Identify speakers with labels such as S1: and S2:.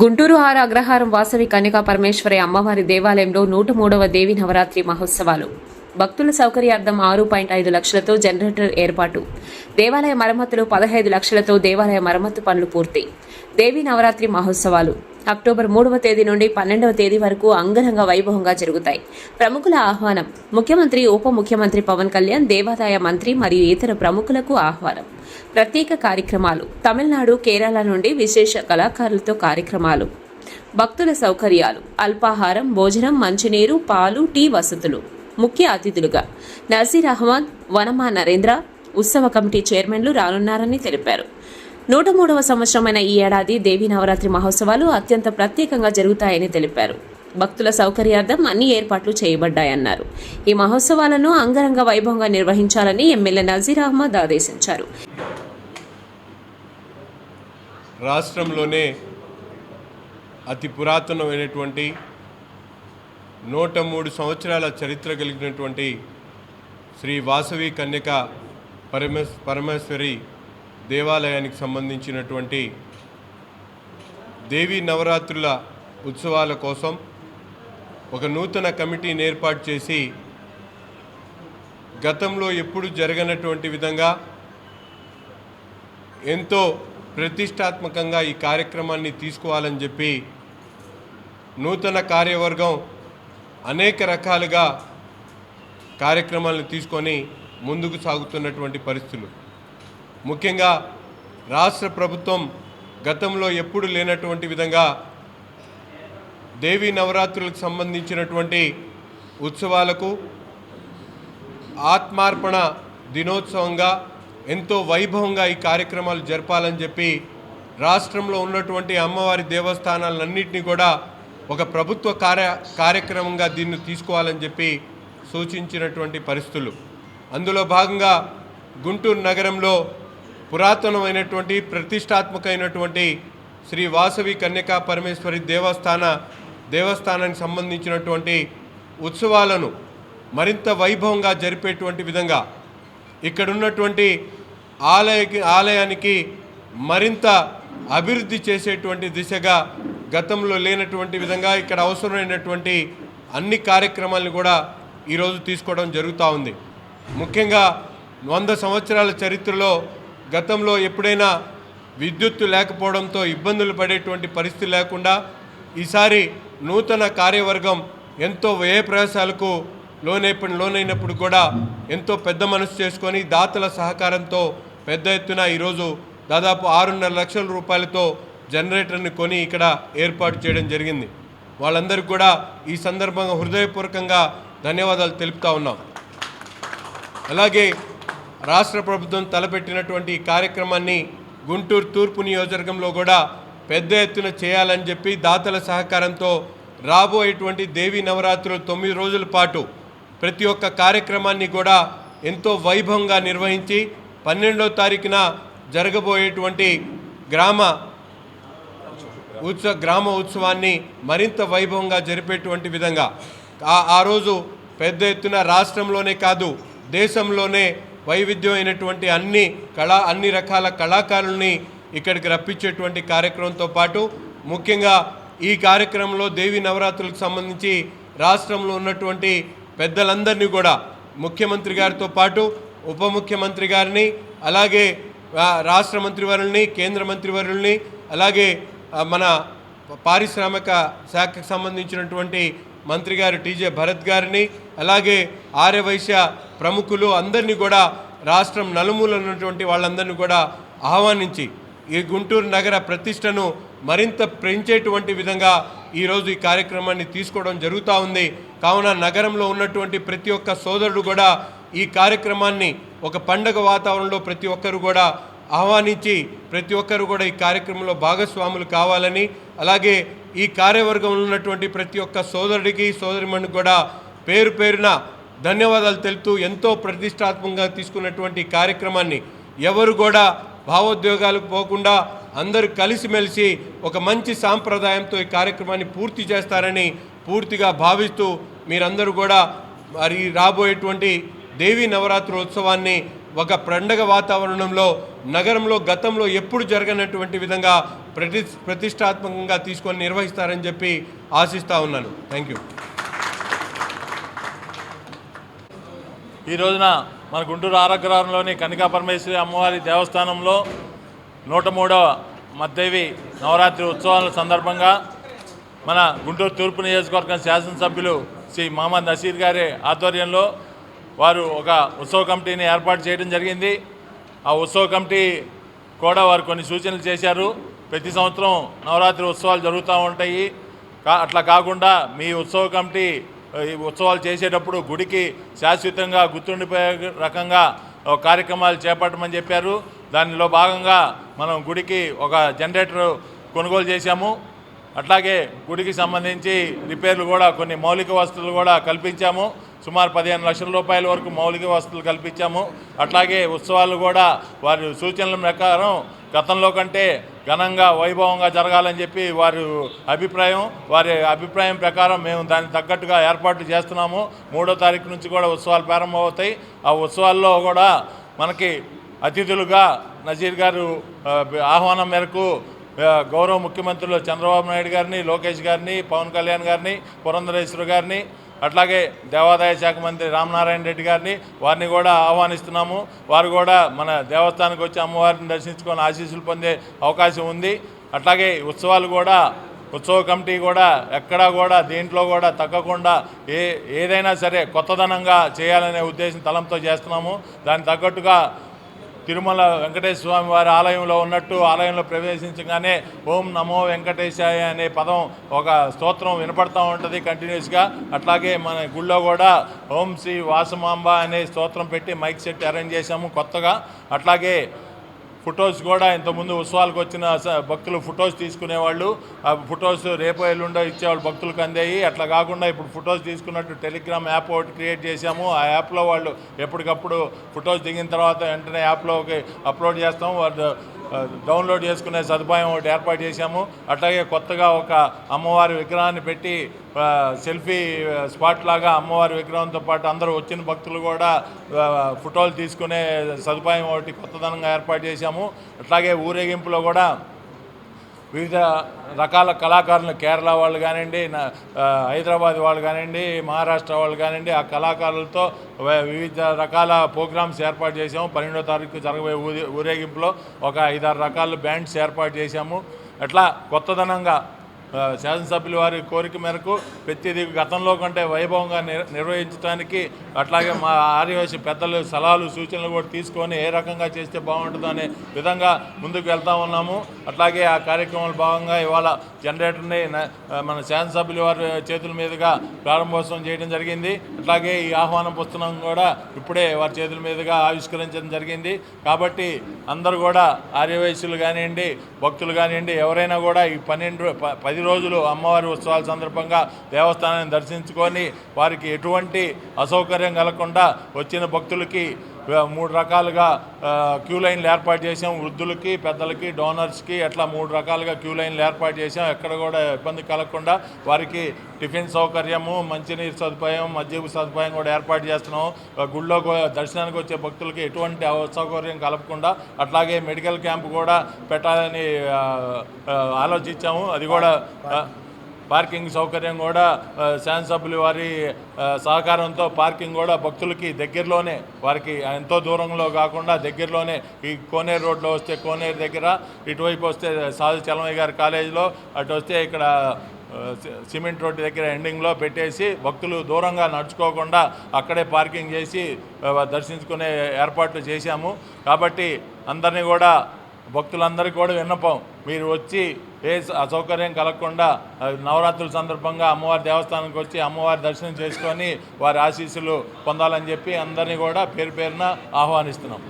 S1: గుంటూరు ఆరు అగ్రహారం వాసవి కన్యకా పరమేశ్వరి అమ్మవారి దేవాలయంలో నూట మూడవ దేవి నవరాత్రి మహోత్సవాలు. భక్తుల సౌకర్యార్థం ఆరు పాయింట్ ఐదు లక్షలతో జనరేటర్ ఏర్పాటు. దేవాలయ మరమ్మతులు పదహైదు లక్షలతో దేవాలయ మరమ్మతు పనులు పూర్తి. దేవి నవరాత్రి మహోత్సవాలు. అక్టోబర్ మూడవ తేదీ నుండి పన్నెండవ తేదీ వరకు అంగరంగ వైభవంగా జరుగుతాయి. ప్రముఖుల ఆహ్వానం. ముఖ్యమంత్రి ఉప ముఖ్యమంత్రి పవన్ కళ్యాణ్ దేవాదాయ మంత్రి మరియు ఇతర ప్రముఖులకు ఆహ్వానం. ప్రత్యేక కార్యక్రమాలు. తమిళనాడు కేరళ నుండి విశేష కళాకారులతో కార్యక్రమాలు. భక్తుల సౌకర్యాలు. అల్పాహారం భోజనం మంచినీరు పాలు టీ వసతులు. ముఖ్య అతిథులుగా నజీర్ అహ్మద్ వనమా నరేంద్ర ఉత్సవ కమిటీ చైర్మన్లు రానున్నారని తెలిపారు. నూట మూడవ సంవత్సరమైన ఈ ఏడాది దేవీ నవరాత్రి మహోత్సవాలు అత్యంత ప్రత్యేకంగా జరుగుతాయని తెలిపారు. భక్తుల సౌకర్యార్థం అన్ని ఏర్పాట్లు చేయబడ్డాయన్నారు. ఈ మహోత్సవాలను అంగరంగ వైభవంగా నిర్వహించాలని ఎమ్మెల్యే నజీర్ అహ్మద్ ఆదేశించారు.
S2: రాష్ట్రంలోనే అతి పురాతనమైనటువంటి నూట మూడు సంవత్సరాల చరిత్ర కలిగినటువంటి శ్రీ వాసవి కన్యక పరమేశ్ పరమేశ్వరి దేవాలయానికి సంబంధించినటువంటి దేవీ నవరాత్రుల ఉత్సవాల కోసం ఒక నూతన కమిటీని ఏర్పాటు చేసి గతంలో ఎప్పుడు జరగనటువంటి విధంగా ఎంతో ప్రతిష్టాత్మకంగా ఈ కార్యక్రమాన్ని తీసుకోవాలని చెప్పి నూతన కార్యవర్గం అనేక రకాలుగా కార్యక్రమాలను తీసుకొని ముందుకు సాగుతున్నటువంటి పరిస్థితులు. ముఖ్యంగా రాష్ట్ర ప్రభుత్వం గతంలో ఎప్పుడు లేనటువంటి విధంగా దేవీ నవరాత్రులకు సంబంధించినటువంటి ఉత్సవాలకు ఆత్మార్పణ దినోత్సవంగా ఎంతో వైభవంగా ఈ కార్యక్రమాలు జరపాలని చెప్పి రాష్ట్రంలో ఉన్నటువంటి అమ్మవారి దేవస్థానాలన్నింటినీ కూడా ఒక ప్రభుత్వ కార్య కార్యక్రమంగా దీన్ని తీసుకోవాలని చెప్పి సూచించినటువంటి పరిస్థితులు. అందులో భాగంగా గుంటూరు నగరంలో పురాతనమైనటువంటి ప్రతిష్టాత్మకమైనటువంటి శ్రీ వాసవి కన్యకా పరమేశ్వరి దేవస్థాన దేవస్థానానికి సంబంధించినటువంటి ఉత్సవాలను మరింత వైభవంగా జరిపేటువంటి విధంగా ఇక్కడ ఉన్నటువంటి ఆలయకి ఆలయానికి మరింత అభివృద్ధి చేసేటువంటి దిశగా గతంలో లేనటువంటి విధంగా ఇక్కడ అవసరమైనటువంటి అన్ని కార్యక్రమాలను కూడా ఈరోజు తీసుకోవడం జరుగుతూ ఉంది. ముఖ్యంగా వంద సంవత్సరాల చరిత్రలో గతంలో ఎప్పుడైనా విద్యుత్తు లేకపోవడంతో ఇబ్బందులు పడేటువంటి పరిస్థితి లేకుండా ఈసారి నూతన కార్యవర్గం ఎంతో వ్యయ ప్రయాసాలకు లోనైపు లోనైనప్పుడు కూడా ఎంతో పెద్ద మనసు చేసుకొని దాతల సహకారంతో పెద్ద ఎత్తున ఈరోజు దాదాపు ఆరున్నర లక్షల రూపాయలతో జనరేటర్ని కొని ఇక్కడ ఏర్పాటు చేయడం జరిగింది. వాళ్ళందరికీ కూడా ఈ సందర్భంగా హృదయపూర్వకంగా ధన్యవాదాలు తెలుపుతా ఉన్నాం. అలాగే రాష్ట్ర ప్రభుత్వం తలపెట్టినటువంటి ఈ కార్యక్రమాన్ని గుంటూరు తూర్పు నియోజకవర్గంలో కూడా పెద్ద ఎత్తున చేయాలని చెప్పి దాతల సహకారంతో రాబోయేటువంటి దేవీ నవరాత్రులు తొమ్మిది రోజుల పాటు ప్రతి ఒక్క కార్యక్రమాన్ని కూడా ఎంతో వైభవంగా నిర్వహించి పన్నెండో తారీఖున జరగబోయేటువంటి గ్రామ ఉత్సవ గ్రామ ఉత్సవాన్ని మరింత వైభవంగా జరిపేటువంటి విధంగా. ఆ ఆ రోజు పెద్ద ఎత్తున రాష్ట్రంలోనే కాదు దేశంలోనే వైవిధ్యమైనటువంటి అన్ని కళా అన్ని రకాల కళాకారుల్ని ఇక్కడికి రప్పించేటువంటి కార్యక్రమంతో పాటు ముఖ్యంగా ఈ కార్యక్రమంలో దేవి నవరాత్రులకు సంబంధించి రాష్ట్రంలో ఉన్నటువంటి పెద్దలందరినీ కూడా ముఖ్యమంత్రి గారితో పాటు ఉప ముఖ్యమంత్రి గారిని అలాగే రాష్ట్ర మంత్రివర్యుల్ని కేంద్ర మంత్రివర్యుల్ని అలాగే మన పారిశ్రామిక శాఖకు సంబంధించినటువంటి మంత్రి గారు టీజే భరత్ గారిని అలాగే ఆర్యవైశ్య ప్రముఖులు అందరినీ కూడా రాష్ట్రం నలుమూల ఉన్నటువంటి వాళ్ళందరినీ కూడా ఆహ్వానించి ఈ గుంటూరు నగర ప్రతిష్టను మరింత పెంచేటువంటి విధంగా ఈరోజు ఈ కార్యక్రమాన్ని తీసుకోవడం జరుగుతూ ఉంది. కావున నగరంలో ఉన్నటువంటి ప్రతి ఒక్క సోదరుడు కూడా ఈ కార్యక్రమాన్ని ఒక పండగ వాతావరణంలో ప్రతి ఒక్కరు కూడా ఆహ్వానించి ప్రతి ఒక్కరు కూడా ఈ కార్యక్రమంలో భాగస్వాములు కావాలని అలాగే ఈ కార్యవర్గంలో ఉన్నటువంటి ప్రతి ఒక్క సోదరుడికి సోదరిమణికి కూడా పేరు పేరున ధన్యవాదాలు తెలుపుతూ ఎంతో ప్రతిష్టాత్మకంగా తీసుకున్నటువంటి కార్యక్రమాన్ని ఎవరు కూడా భావోద్వేగాలకు పోకుండా అందరూ కలిసిమెలిసి ఒక మంచి సాంప్రదాయంతో ఈ కార్యక్రమాన్ని పూర్తి చేస్తారని పూర్తిగా భావిస్తూ మీరందరూ కూడా మరి రాబోయేటువంటి దేవీ నవరాత్రి ఉత్సవాన్ని ఒక పండగ వాతావరణంలో నగరంలో గతంలో ఎప్పుడు జరగనటువంటి విధంగా ప్రతి ప్రతిష్టాత్మకంగా తీసుకొని నిర్వహిస్తారని చెప్పి ఆశిస్తూ ఉన్నాను. Thank you.
S3: ఈ రోజున మన గుంటూరు ఆరగ్రహారంలోని కనికా పరమేశ్వరి అమ్మవారి దేవస్థానంలో నూట మూడవ మద్దేవి నవరాత్రి ఉత్సవాల సందర్భంగా మన గుంటూరు తూర్పు నియోజకవర్గం శాసనసభ్యులు శ్రీ మహమ్మద్ నసీర్ గారి ఆధ్వర్యంలో వారు ఒక ఉత్సవ కమిటీని ఏర్పాటు చేయడం జరిగింది. ఆ ఉత్సవ కమిటీ కూడా వారు కొన్ని సూచనలు చేశారు. ప్రతి సంవత్సరం నవరాత్రి ఉత్సవాలు జరుగుతూ ఉంటాయి. కా- అట్లా కాకుండా మీ ఉత్సవ కమిటీ ఈ ఉత్సవాలు చేసేటప్పుడు గుడికి శాశ్వతంగా గుర్తుండిపోయే రకంగా కార్యక్రమాలు చేపట్టమని చెప్పారు. దానిలో భాగంగా మనం గుడికి ఒక జనరేటర్ కొనుగోలు చేశాము. అట్లాగే గుడికి సంబంధించి రిపేర్లు కూడా కొన్ని మౌలిక వసతులు కూడా కల్పించాము. సుమారు పదిహేను లక్షల రూపాయల వరకు మౌలిక వసతులు కల్పించాము. అట్లాగే ఉత్సవాలు కూడా వారి సూచనల ప్రకారం గతంలో కంటే ఘనంగా వైభవంగా జరగాలని చెప్పి వారి అభిప్రాయం. వారి అభిప్రాయం ప్రకారం మేము దానికి తగ్గట్టుగా ఏర్పాట్లు చేస్తున్నాము. మూడో తారీఖు నుంచి కూడా ఉత్సవాలు ప్రారంభమవుతాయి. ఆ ఉత్సవాల్లో కూడా మనకి అతిథులుగా నజీర్ గారు ఆహ్వానం మేరకు గౌరవ ముఖ్యమంత్రులు చంద్రబాబు నాయుడు గారిని లోకేష్ గారిని పవన్ కళ్యాణ్ గారిని పురంధరేశ్వర గారిని అట్లాగే దేవాదాయ శాఖ మంత్రి రామనారాయణ రెడ్డి గారిని వారిని కూడా ఆహ్వానిస్తున్నాము. వారు కూడా మన దేవస్థానానికి వచ్చి అమ్మవారిని దర్శించుకొని ఆశీస్సులు పొందే అవకాశం ఉంది. అట్లాగే ఉత్సవాలు కూడా ఉత్సవ కమిటీ కూడా ఎక్కడా కూడా దీంట్లో కూడా తగ్గకుండా ఏ ఏదైనా సరే కొత్తదనంగా చేయాలనే ఉద్దేశం తలంతో చేస్తున్నాము. దానికి తగ్గట్టుగా తిరుమల వెంకటేశ్వర స్వామి వారి ఆలయంలో ఉన్నట్టు ఆలయంలో ప్రవేశించగానే ఓం నమో వెంకటేశాయ అనే పదం ఒక స్తోత్రం వినపడతా ఉంటుంది కంటిన్యూస్గా. అట్లాగే మన గుళ్ళో కూడా ఓం శ్రీ వాసమాంబ అనే స్తోత్రం పెట్టి మైక్ సెట్ అరేంజ్ చేశాము కొత్తగా. అట్లాగే ఫొటోస్ కూడా ఇంతకుముందు ఉత్సవాలకు వచ్చిన స- భక్తులు ఫొటోస్ తీసుకునేవాళ్ళు. ఆ ఫొటోస్ రేపు ఎల్లుండో ఇచ్చేవాళ్ళు భక్తులకు అందాయి. అట్లా కాకుండా ఇప్పుడు ఫొటోస్ తీసుకున్నట్టు టెలిగ్రామ్ యాప్ ఒకటి క్రియేట్ చేశాము. ఆ యాప్లో వాళ్ళు ఎప్పటికప్పుడు ఫొటోస్ దిగిన తర్వాత వెంటనే యాప్లోకి అప్లోడ్ చేస్తాము వాళ్ళు డౌన్లోడ్ చేసుకునే సదుపాయం ఒకటి ఏర్పాటు చేశాము. అట్లాగే కొత్తగా ఒక అమ్మవారి విగ్రహాన్ని పెట్టి సెల్ఫీ స్పాట్ లాగా అమ్మవారి విగ్రహంతో పాటు అందరూ వచ్చిన భక్తులు కూడా ఫోటోలు తీసుకునే సదుపాయం ఒకటి కొత్తదనంగా ఏర్పాటు చేశాము. అట్లాగే ఊరేగింపులో కూడా వివిధ రకాల కళాకారులు కేరళ వాళ్ళు కానివ్వండి నా- హైదరాబాద్ వాళ్ళు కానివ్వండి మహారాష్ట్ర వాళ్ళు కానివ్వండి ఆ కళాకారులతో వివిధ రకాల ప్రోగ్రామ్స్ ఏర్పాటు చేసాము పన్నెండో తారీఖు జరగబోయే ఊరే ఊరేగింపులో ఒక ఐదారు రకాల బ్యాండ్స్ ఏర్పాటు చేశాము. అట్లా కొత్తదనంగా శాసనసభ్యుల వారి కోరిక మేరకు ప్రతిదీ గతంలో కంటే వైభవంగా నిర్వహించడానికి అట్లాగే మా ఆర్యవైశ్య పెద్దలు సలహాలు సూచనలు కూడా తీసుకొని ఏ రకంగా చేస్తే బాగుంటుందో అనే విధంగా ముందుకు వెళ్తా ఉన్నాము. అట్లాగే ఆ కార్యక్రమంలో భాగంగా ఇవాళ జనరేటర్ని మన శాసనసభ్యుల వారి చేతుల మీదుగా ప్రారంభోత్సవం చేయడం జరిగింది. అట్లాగే ఈ ఆహ్వానం పుస్తకం కూడా ఇప్పుడే వారి చేతుల మీదుగా ఆవిష్కరించడం జరిగింది. కాబట్టి అందరూ కూడా ఆర్యవయస్సులు కానివ్వండి భక్తులు కానివ్వండి ఎవరైనా కూడా ఈ పన్నెండు పది పది రోజులు అమ్మవారి ఉత్సవాల సందర్భంగా దేవస్థానాన్ని దర్శించుకొని వారికి ఎటువంటి అసౌకర్యం కలగకుండా వచ్చిన భక్తులకి మూడు రకాలుగా క్యూ లైన్లు ఏర్పాటు చేసాం వృద్ధులకి పెద్దలకి డోనర్స్కి అట్లా మూడు రకాలుగా క్యూ లైన్లు ఏర్పాటు చేసాం ఎక్కడ కూడా ఇబ్బంది కలగకుండా వారికి టిఫిన్ సౌకర్యము మంచినీరు సదుపాయం మద్యపు సదుపాయం కూడా ఏర్పాటు చేస్తున్నాం. గుళ్ళో దర్శనానికి వచ్చే భక్తులకి ఎటువంటి అసౌకర్యం కలగకుండా అట్లాగే మెడికల్ క్యాంప్ కూడా పెట్టాలని ఆలోచించాము. అది కూడా పార్కింగ్ సౌకర్యం కూడా ఆ, వారి సహకారంతో పార్కింగ్ కూడా భక్తులకి దగ్గరలోనే వారికి ఎంతో దూరంలో కాకుండా దగ్గరలోనే ఈ కోనేరు రోడ్లో వస్తే కోనేరు దగ్గర ఇటువైపు వస్తే సాధు చలమయ్య గారి కాలేజీలో అటు వస్తే ఇక్కడ సిమెంట్ రోడ్డు దగ్గర ఎండింగ్లో పెట్టేసి భక్తులు దూరంగా నడుచుకోకుండా అక్కడే పార్కింగ్ చేసి దర్శించుకునే ఏర్పాట్లు చేశాము. కాబట్టి అందరినీ కూడా భక్తులందరికీ కూడా విన్నపం. మీరు వచ్చి ఏ అసౌకర్యం కలగకుండా నవరాత్రుల సందర్భంగా అమ్మవారి దేవస్థానానికి వచ్చి అమ్మవారి దర్శనం చేసుకొని వారి ఆశీస్సులు పొందాలని చెప్పి అందరినీ కూడా పేరు పేరున ఆహ్వానిస్తున్నాం.